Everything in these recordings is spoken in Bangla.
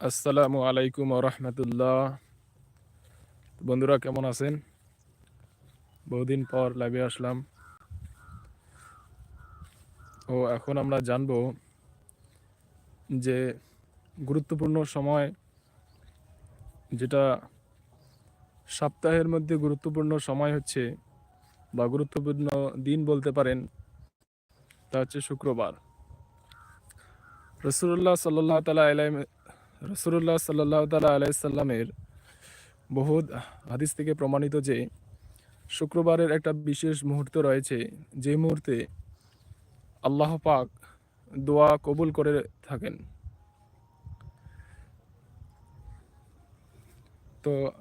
আসসালামু আলাইকুম রহমতুল্লাহ। বন্ধুরা, কেমন আছেন? বহুদিন পর লাইভে আসলাম। ও, এখন আমরা জানব যে গুরুত্বপূর্ণ সময় যেটা সপ্তাহের মধ্যে গুরুত্বপূর্ণ সময় হচ্ছে বা গুরুত্বপূর্ণ দিন বলতে পারেন, তা হচ্ছে শুক্রবার। রসুল্লাহ সাল্লাহ তালা আলাই রসুল্লাহ সাল্লাহ তালা আলাইসাল্লামের বহুত হাদিস থেকে প্রমাণিত যে, শুক্রবারের একটা বিশেষ মুহূর্ত রয়েছে। যে মুহূর্তে আল্লাহ পাক দোয়া কবুল করে থাকেন। তো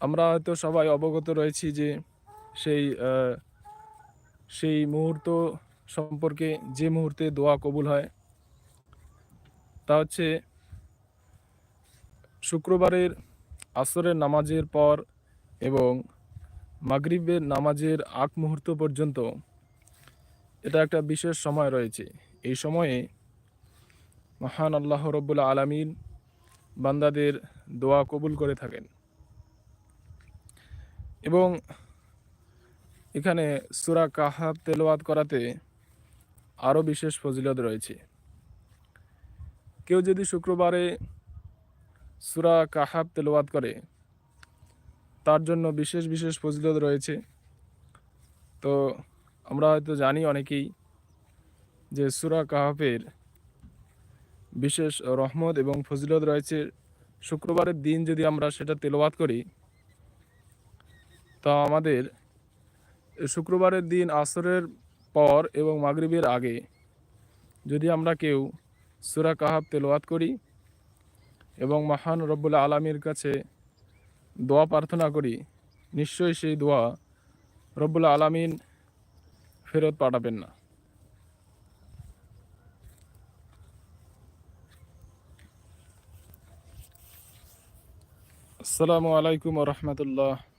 আমরা হয়তো সবাই অবগত রয়েছি যে সেই সেই মুহূর্ত সম্পর্কে যে মুহূর্তে দোয়া কবুল হয়, তা হচ্ছে শুক্রবারের আসরের নামাজের পর এবং মাগরিবের নামাজের আগ মুহূর্ত পর্যন্ত এটা একটা বিশেষ সময় রয়েছে। এই সময়ে মহান আল্লাহ রব্বুল আলামিন বান্দাদের দোয়া কবুল করে থাকেন। এবং এখানে সুরা কাহাব তেলাওয়াত করাতে আরও বিশেষ ফজিলত রয়েছে। কেউ যদি শুক্রবারে সুরা কাহাব তেলাওয়াত করে, তার জন্য বিশেষ বিশেষ ফজিলত রয়েছে। তো আমরা হয়তো জানি অনেকেই যে সুরা কাহাফের বিশেষ রহমত এবং ফজিলত রয়েছে। শুক্রবারের দিন যদি আমরা সেটা তেলাওয়াত করি, তা আমাদের শুক্রবারের দিন আসরের পর এবং মাগরিবের আগে যদি আমরা কেউ সুরা কাহাব তেলাওয়াত করি এবং মহান রব্বুল আলমীর কাছে দোয়া প্রার্থনা করি, নিশ্চয়ই সেই দোয়া রব্বুল আলামিন ফেরত পাঠাবেন না। আসসালামু আলাইকুম রহমতুল্লাহ।